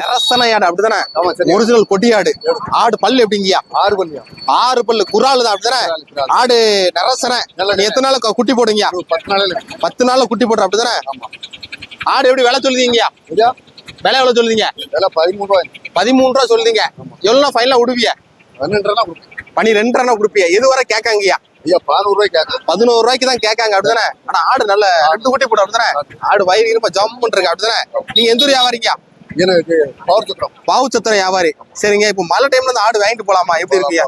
நிரசன ஆடு அப்படிதானே? ஒரிஜினல் கொட்டி ஆடு ஆடு பல்லு எப்படிங்கய்யா? ஆறு பண்ணியா ஆறு பல்லு. குறால் தான் அப்படிதானே ஆடு நிரசன. எத்தனை நாள் குட்டி போடுங்கய்யா? பத்து நாளில் பத்து நாள்ல குட்டி போடுற அப்படிதானே? ஆடு எப்படி விலை சொல்லுதீங்கய்யா? இதா விலை எவ்வளவு சொல்லுதீங்க? விலை பதிமூணு ரூபாய் பதிமூணு ரூபா சொல்லுதீங்க. எவ்வளவு ஃபைனலா விடுவிய பன்னெண்டு ரூபா கொடுக்கும் பனிரெண்டு ரூபா கொடுப்பிய இது வரை கேட்காங்கய்யா? ஐயா பதினோரு ரூபாய் கேட்க பதினோரு ரூபாய்க்கு தான் கேட்காங்க அப்படிதானே? ஆனா ஆடு நல்ல ரெண்டு குட்டி போட்டு அப்படிதானே? ஆடு வயிறு இருப்ப ஜம்ப் இருக்கு அப்படிதானே? நீங்க எந்த ஊர் வியாபாரிங்க எனக்கு பவர் சுத்திரம் பாவு சத்திரம் வியாபாரி. சரிங்க இப்போ மழை டைம்ல இந்த ஆடு வாங்கிட்டு போலாமா? எப்படி இருக்கியா?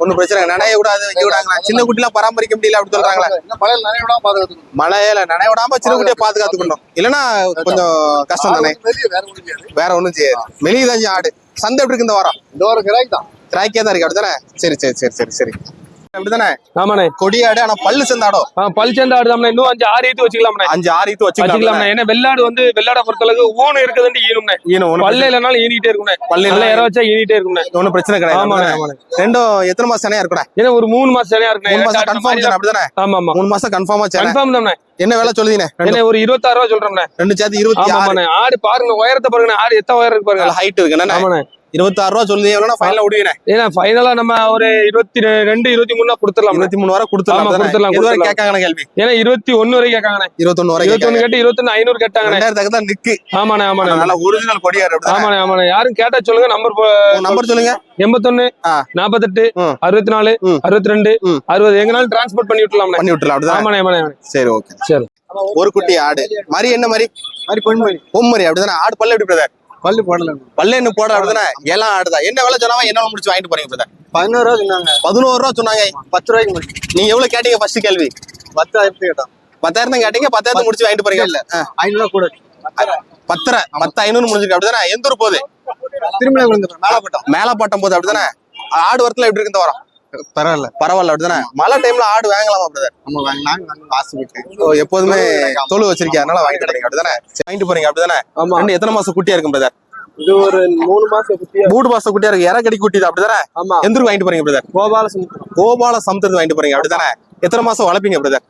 ஒன்றும் பிரச்சனை. நனைய விடாது வைக்க விடாங்களா? சின்ன குட்டிலாம் பராமரிக்க முடியல அப்படி சொல்றாங்களே. மழையில் நிறைய விடாம பாதுகாத்துக்கணும். மழையில நனைய விடாம சின்ன குட்டியை பாதுகாத்துக்கணும். இல்லைன்னா கொஞ்சம் கஷ்டம் தானே வெளியே வேற ஒன்றும் செய்யாது. செய்யாது. மெலிதான் ஆடு. சந்தை எப்படி இருக்கு இந்த வாரம்? இந்த வாரம் கிராக்கி தான். தான் இருக்கு அப்படிதானே சரி சரி சரி சரி சரி. அப்படிதானே? ஆமாண்ணே. கொடியாடு ஆனா பல்லு சேர்ந்தாடோ ஆ, பளிச்சந்த ஆடுதாம்ண்ணே இன்னும் அஞ்சு ஆறு ஈத்து வச்சுக்கலாம்ண்ணே. அஞ்சு ஆறு ஈத்து வச்சுக்கலாம் ஏன்னா வெள்ளாடு வந்து வெள்ளாட பொறுத்தளவுக்கு ஊனம் இருக்குதுன்னு ஈனும்ண்ணே. ஈனும் பல்ல இல்லைனாலும் ஈனிட்டே இருக்கும்ண்ணே. பல்லு இற வச்சா ஈனிட்டே இருக்கும்ண்ணே. ஒன்றும் பிரச்சனை கிடையாது. ஆமாண்ணே ரெண்டும் எத்தனை மாசம் சனையா இருக்கணும் ஏன்னா ஒரு மூணு மாசம் மூணு கன்ஃபார்ம் அடுத்த அப்படிதானே? ஆமா ஆமா மூணு மாசம் கன்ஃபார்மா கன்ஃபார்ம் தானே என்ன வேலை சொல்லுதீங்க என்ன ஒரு இருபத்தாறு ரூபா சொல்றோம்ண்ணே. ரெண்டு சேர்த்து இருபத்தி ஆமாண்ணே ஆடு பாருங்க உயரத்தை பாருங்க ஆடு எத்தனை உயரம் இருக்கு பாருங்க. ஹைட் இருக்கு. என்ன இருபத்தாறு ரூபா சொல்லுதீங்க எவ்வளோ ஃபைனல் விடுவீங்க ஏன்னா ஃபைனலா நம்ம ஒரு இருபத்தி ரெண்டு இருபத்தி மூணு கொடுத்துடலாம்? இருபத்தி மூணு வரை கொடுத்துடலாம் கொடுத்துடலாம், இதுவரை கேள்வி? ஏன்னா இருபத்தி ஒண்ணு வரை கேட்காங்கண்ணே. இருபத்தொன்னு வரை இருபத்தி ஒண்ணு கேட்டு இருபத்தி ஐநூறு கேட்டாங்கண்ணே. தான் நிக்கு. ஆமாண்ணே ஆமாண்ணே. நல்ல ஒரிஜினல் கொடியாரு ஆமாண்ணே ஆமாண்ணே. யாரும் கேட்டா சொல்லுங்க நம்பர் நம்பர் சொல்லுங்க. எண்பத்தொன்னு. நாற்பத்தெட்டு. அறுபத்தி நாலு. அறுபத்தி ரெண்டு. அறுபது. எங்கனாலும் டிரான்ஸ்போர்ட் பண்ணி விட்டுலாம்ண்ணே பண்ணி விட்டுலாம் ஆமாண்ணே ஆமாண்ணே. சரி ஓகே சரி. ஒரு குட்டி ஆடு. மாதிரி என்ன மாதிரி மாதிரி பொன்மணி பொம்மரி அப்படிதானே? ஆடு பல்லு எப்படி பிரதர் பல்லு போடல. பல்லு என்ன போட அப்படிதானே? எல்லாம் ஆடுதான் என்ன வேலை சொன்னாங்க? என்ன முடிச்சு வாங்கிட்டு போறீங்க பிரதர் பதினோரு ரூபா சொன்னாங்க. பதினோரு ரூபா சொன்னாங்க. பத்து ரூபாய்க்கு முடிச்சு. நீங்க எவ்வளவு கேட்டீங்க ஃபர்ஸ்ட் கேள்வி? பத்தாயிரத்து கேட்டான் பத்தாயிரம் தான் கேட்டீங்க பத்தாயிரத்து முடிச்சு வாங்கிட்டு போறீங்க. இல்ல. ஐநூறு கூட. பத்தரை. பத்து ஐநூறு முடிஞ்சிருக்கு அப்படிதானே? எந்த ஊர் போகுது? திருமலை மேலப்பட்டோம் மேலப்பாட்டம் போகுது அப்படிதானே? ஆடு வரத்துல எப்படி இருக்கு இந்த வாரம்? பரவாயில்ல. பரவாயில்ல அப்படிதானே? மழை டைம்ல ஆடு வாங்கலாமா பிரதர் நம்ம நாங்க ஆசைப்பட்டு எப்போதுமே தொழு வச்சிருக்கீங்க அதனால வாங்கிட்டு போறீங்க அப்படிதானே? வாங்கிட்டு போறீங்க அப்படிதானே? ஆமா. ரெண்டு எத்தனை மாசம் குட்டியா இருக்கும் பிரதர் இது ஒரு மூணு மாசம் குட்டியா மூணு மாசம் குட்டியா இருக்கு இறக்கடி குட்டி தான் அப்படிதானே? ஆமா. எந்த ஊருக்கு வாங்கிட்டு போறீங்க பிரதர் கோபால கோபால சமுத்திரத்து வாங்கிட்டு போறீங்க அப்படிதானே? எத்தனை மாசம் வளர்ப்பீங்க பிரதர்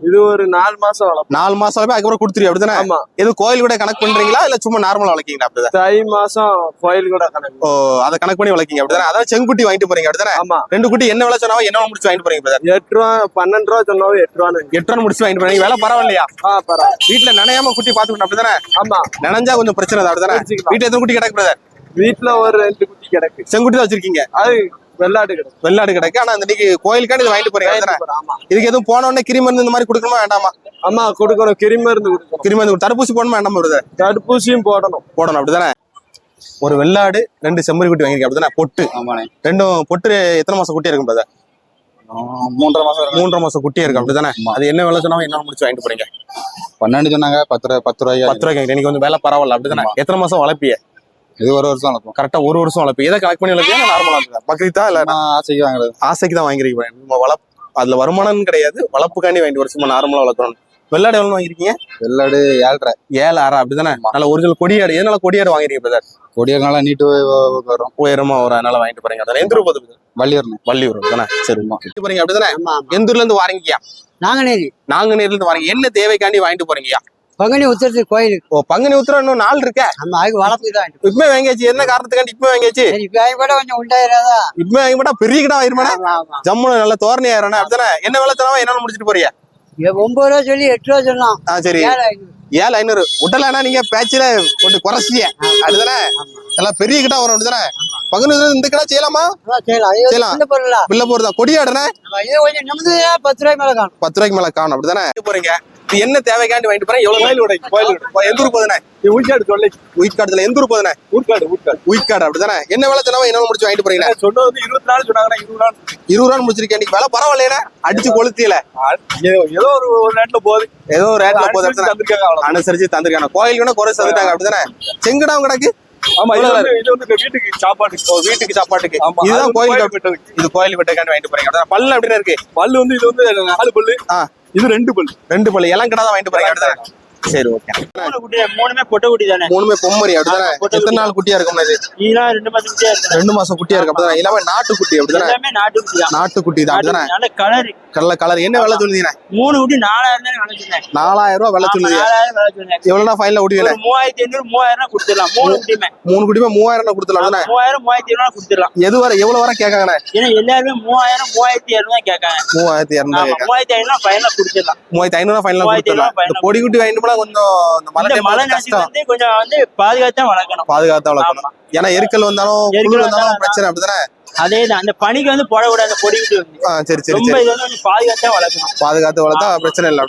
இது ஒரு நாலு மாசம் வளர்ப்போம் நாலு மாசம் வளர்ப்பி அதுக்கப்புறம் கொடுத்துருவீங்க அப்படிதானே? ஆமா. எது கோயில் கூட கணக்கு பண்றீங்களா? இல்ல சும்மா நார்மலா வளர்க்கீங்களா அப்படிதான்? தை மாசம் கோயில் கூட கணக்கு ஓ அதை கணக்கு பண்ணி வளர்க்கீங்க அப்படிதானே? அதான் செங்குட்டி வாங்கிட்டு போறீங்க அப்படிதானே? ஆமா. ரெண்டு குட்டி என்ன விலை சொன்னாலும் என்ன முடிச்சு வாங்கிட்டு போறீங்க பிரதர் எட்டு ரூபா பன்னெண்டு ரூபா சொன்னாலும் எட்டு ரூபான்னு எட்டு ரூபா முடிச்சு வாங்கிட்டு போறீங்க. விலை பரவாயில்லையா? ஆ பரவாயில்ல. வீட்டுல நனையாம குட்டி பாத்துக்கணும் அப்படிதானே? ஆமா. நனைஞ்சா கொஞ்சம் பிரச்சனை தான் அப்படிதானே. வீட்டுல எத்தனை குட்டி கிடக்கு பிரதர் வீட்டுல ஒரு ரெண்டு குட்டி கிடக்கு. செங்குட்டி தான் வச்சிருக்கீங்க? அது வெள்ளாடு கிடக்கு. வெள்ளாடு கிடக்கு. ஆனா அந்த இன்னைக்கு கோயிலுக்காண்டி இது வாங்கிட்டு போறீங்க ஆமா. இதுக்கு எதுவும் போன உடனே கிரி மருந்து இந்த மாதிரி கொடுக்கணுமா வேண்டாமா? ஆமா கொடுக்கணும். கிருமி மருந்து கொடுக்கணும். கிரி மருந்து தடுப்பூசி போடணுமா வேண்டாமா பிரதர் தடுப்பூசியும் போடணும். போடணும் அப்படிதானே? ஒரு வெள்ளாடு ரெண்டு செம்மறி குட்டி வாங்கிருக்கீங்க அப்படிதானே? பொட்டு. ஆமாண்ணே. ரெண்டும் பொட்டு எத்தனை மாசம் குட்டி இருக்கும் பிரதர்? மூன்றரை மாசம் இருக்கும். மூன்றரை மாசம் குட்டி இருக்கு அப்படிதானே. அது என்ன விலை சொன்னாலும் என்ன முடிச்சு வாங்கிட்டு போறீங்க? பன்னெண்டு சொன்னாங்க பத்து ரூபாய் பத்து ரூபாய் பத்து ரூபாய்க்கு. இன்னைக்கு கொஞ்சம் வேலை பரவாயில்ல அப்படிதானே. எத்தனை மாசம் வளர்ப்பிய? இது ஒரு வருஷம் வளர்ப்போம். கரெக்டா ஒரு வருஷம் வளர்ப்பி எதை கலெக்ட் பண்ணி வளர்ப்பியா நார்மலா இருக்குதா பக்ரீத்தா இல்ல நான் ஆசைக்கு வாங்குறது. ஆசைக்கு தான் வாங்கிருக்கீங்க நம்ம வளர்ப்பு அதுல வருமானம் கிடையாது. வளர்ப்புக்காண்டி வாங்கிட்டு ஒரு சும்மா நார்மலா வளர்க்கணும் வெள்ளாடு எவ்வளவு வாங்கிருக்கீங்க வெள்ளாடு ஏழ்ரை. ஏழு ஆறா அப்படிதானே நல்ல ஒரிஜினல் கொடியாடு. எதனால கொடியாடு வாங்கிருக்கீங்க பிரதர் கொடியறனால நீட்டு வரும். உயரமா ஒரு அதனால வாங்கிட்டு போறீங்க. அதான் எந்த ஊர் போகுது? வள்ளியூர்னு. வள்ளியூர் தானே சரி வாங்கிட்டு போறீங்க அப்படிதானே? எந்த ஊர்ல இருந்து வாரீங்கயா நாங்கநேரி. நாங்குநேர்ல இருந்து வாரீங்க. என்ன தேவைக்காண்டி வாங்கிட்டு போறீங்கயா பங்குனி உத்தரத்து கோயிலுக்கு. ஓ பங்குனி உத்திரம் இன்னும் நாள் இருக்க? நம்ம அதுக்கு வளர்ப்பு தான் இப்பமே வாங்கியாச்சு. என்ன காரணத்துக்காண்டி இப்பமே வாங்கியாச்சு? சரி இப்ப அது கூட கொஞ்சம் உண்டாயிராதா? இப்பமே வாங்கி போட்டா பெரிய கிடா ஆமா ஜம்முன்னு நல்ல தோரணை ஆயிரம் அப்படிதானே என்ன வேலை தரவா? என்ன முடிச்சிட்டு போறியா? ஒன்பது ரூபா சொல்லி எட்டு ரூபா சொன்னான். ஆ சரி. ஏழு ஐநூறு. விட்டலன்னா நீங்க பேச்சில கொஞ்சம் குறைச்சிய. அப்படிதானே எல்லாம் பெரிய கிட்டா வரும் அப்படிதானே பங்குனி இந்த கிடா செய்யலாமா? செய்யலாம். பிள்ளை போறதா நிமிந்தா பத்து ரூபாய் மேல காணும். பத்து ரூபாய்க்கு மேல காணும் அப்படிதானே போறீங்க இது என்ன தேவைக்காண்டி வாங்கிட்டு போறேன்? எவ்வளவு கோயில் உடை கோயில் எந்த ஊர் போதுனே உயிர்காடு சொல்லி. உயிர்காடுல எந்த ஊர் போதுனே ஊர்காடு ஊர்காடு உயிர்காடு அப்படிதானே? என்ன வேலை சொன்னாவா என்ன முடிச்சு வாங்கிட்டு போறீங்க? சொன்னது வந்து இருபத்தி நாலு சொன்னாங்கன்னா இருபது நாள். இருபது ரூபா முடிச்சிருக்கேன். இன்னைக்கு வேலை பரவாயில்லையே அடிச்சு கொளுத்தியில. ஏதோ ஒரு ஒரு நேரத்துல போகுது. ஏதோ ஒரு? தந்திருக்காங்க அவ்வளவு அனுசரிச்சு தந்திருக்காங்க. கோயில் வேணா குறை தந்துட்டாங்க அப்படிதானே? செங்கடாவும் கிடக்கு ஆமா இது வந்து வீட்டுக்கு சாப்பாடு ஓ, வீட்டுக்கு சாப்பாட்டுக்கு. இதுதான் கோயில். இது கோயில் வெட்டக்காண்டி வாங்கிட்டு போறீங்க? பல்லு அப்படின்னு இருக்கு. பல்லு வந்து இது வந்து நாலு பல்லு. இது ரெண்டு பல். ரெண்டு பல். எல்லாம் கிடா தான் வாங்கிட்டு போறீங்க சரி ஓகே மூணுமே பொட்டை குட்டி தானே? மூணுமே பொம்மரி அப்படிதானே? எத்தனை நாள் குட்டியா இருக்கும் இது இதெல்லாம் ரெண்டு மாசம் குட்டியா இருக்கு ரெண்டு மாசம் குட்டியா இருக்கு அப்படிதானே? எல்லாமே நாட்டு குட்டி அப்படிதானே? எல்லாமே நாட்டு குட்டி தான் நாட்டு குட்டி தான் அப்படிதானே. நல்ல கலர் கலர் கலர் என்ன விலை சொல்லுதீங்க? மூணு குட்டி நாலாயிரம் தானே விலை நாலாயிரம் ரூபாய் விலை சொல்லுதீங்க. நாலாயிரம் விலை சொன்னேன். எவ்வளவுனா ஃபைனல் விடுவீங்க மூவாயிரத்தி ஐநூறு மூவாயிரம் கொடுத்துடலாம். மூணு குட்டியுமே. மூணு குட்டியுமே மூவாயிரம் கொடுத்துலாம் அப்படிதானே? மூவாயிரம் மூவாயிரத்தி இருநூறு கொடுத்துடலாம். எது வரை எவ்வளவு வரை கேட்காங்கண்ணே? ஏன்னா எல்லாருமே மூவாயிரம் மூவாயிரத்தி இரநூறு தான் கேட்காங்க. மூவாயிரத்தி இரநூறு மூவாயிரத்தி ஐநூறு ஃபைனல் கொடுத்துடலாம். மூவாயிரத்தி ஐநூறு ஃபைனல் கொடுத்துடலாம். ஐநூறு பொடி குட்டி வாங்கிட்டு போனா கொஞ்சம் இந்த மழை மழை நேரத்துக்கு கொஞ்சம் வந்து பாதுகாத்தா வளர்க்கணும். பாதுகாத்து வளர்க்கணும். ஏன்னா எரிக்கல் வந்தாலும் எரிக்கல் வந்தாலும் பிரச்சனை அப்படிதானே? அதே தான் அந்த பனிக்கு வந்து போடக்கூடாது அந்த பொடி சரி சரி ரொம்ப இது வந்து பாதுகாத்தா வளர்க்கணும் பாதுகாத்து வளர்த்தா பிரச்சனை இல்லை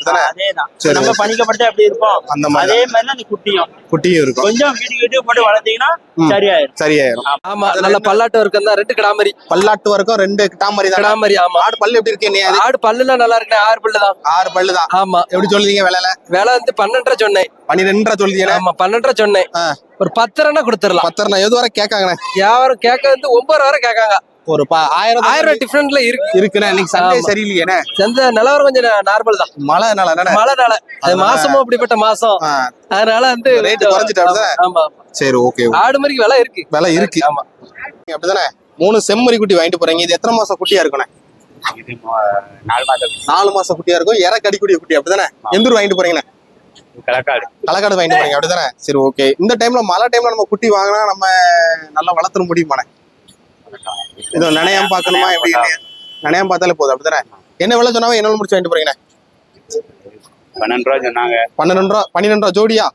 சரி. நம்ம பணிக்கப்படுத்த எப்படி இருப்போம்? அந்த மாதிரி அதே மாதிரி அந்த குட்டியும். குட்டியும் இருக்கும். கொஞ்சம் வீட்டுக்கு வீட்டுக்கு போட்டு வளர்த்தீங்கன்னா. சரியாயிரும். சரியாயிரும். ஆமா. நல்ல பல்லாட்டு வர்க்கம் தான். ரெண்டு கிடாமரி. பல்லாட்டு வரைக்கும் ரெண்டு கிட்டாமரி தான்? கிடாமரி ஆமா. ஆடு பல்லு எப்படி இருக்கு நீ ஆடு பல்லுலாம் நல்லா இருக்குண்ணே. ஆறு பல்லு தான். ஆறு பல்லு தான். ஆமா. எப்படி சொல்லுதீங்க விலையில? விலை வந்து பன்னெண்டரை சொன்னேன். பன்னிரெண்டரை சொல்லுதீங்க ஆமா பன்னெண்டரை சொன்னேன். ஒரு பத்து ரூபா கொடுத்துடலாம். பத்தரை எது வரை கேட்காங்கண்ணே? யாரும் கேட்க வந்து ஒன்பது வரை கேட்காங்க. ஒரு ப- ஆயிரம் ஆயிரம் ரூபாய் டிஃபரெண்ட்ல இருக்கு. இருக்குண்ணே இன்னைக்கு சண்டே ஆமா. சரியில்லையேண்ணே. எந்த நிலவரம் கொஞ்சம் நார்மல் தான். மழைனால என்னண்ணே? மழைனால. அது மாசமும் அப்படிப்பட்ட மாசம். ஆ, அதனால வந்து Rate குறைஞ்சிட்டு அப்படிதானே? ஆமா. சரி ஓகே ஆடு மாதிரிக்கு விலை இருக்கு. விலை இருக்கு. ஆமா. அப்படிதானே? மூணு செம்மறி குட்டி வாங்கிட்டு போறீங்க. இது எத்தனை மாசம் குட்டியா இருக்குண்ணே? இது மொ- நாலு மாதம் நாலு மாசம் குட்டியா இருக்கும். இற கடிக்குடிய குட்டி அப்படிதானே? எந்த ஊர் வாங்கிட்டு போறீங்கண்ணே? களக்காடு. களக்காடு வாங்கிட்டு போறீங்க அப்படிதானே சரி ஓகே இந்த டைம்ல மழை டைம்ல நம்ம குட்டி வாங்கினா நம்ம நல்லா வளர்த்துற முடியுமாண்ணே? இது நினையாம பார்க்கணுமா எப்படி நினையாம பார்த்தாலே போதும் அப்படிதானே என்ன விலை சொன்னாவே என்ன முடிச்சு வாங்கிட்டு போறீங்கண்ணே? பன்னெண்டு ரூபா சொன்னாங்க. பன்னெண்டு ரூபா பன்னிரெண்டு ரூபா ஜோடியா?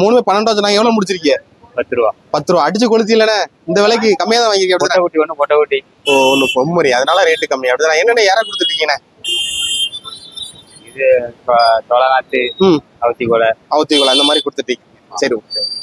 மூணு. பன்னெண்டு ரூபா சொன்னாங்க எவ்வளவு முடிச்சிருக்கீங்க? பத்து ரூபா. பத்து ரூபா. அடிச்சு கொளுத்திலண்ணே இந்த விலைக்கு கம்மியா தான் வாங்கிருக்கீங்க பொட்டை குட்டி ஒன்று பொட்டை குட்டி. ஓ ஒன்று பொம்மரி அதனால ரேட்டு கம்மி அப்படிதான் என்னென்ன யாரை கொடுத்துட்டீங்கண்ணே இது தொ- தொலைநாத்து ம். அவத்தி கொலை அந்த மாதிரி கொடுத்துட்டீங்க. சரி ஓகே.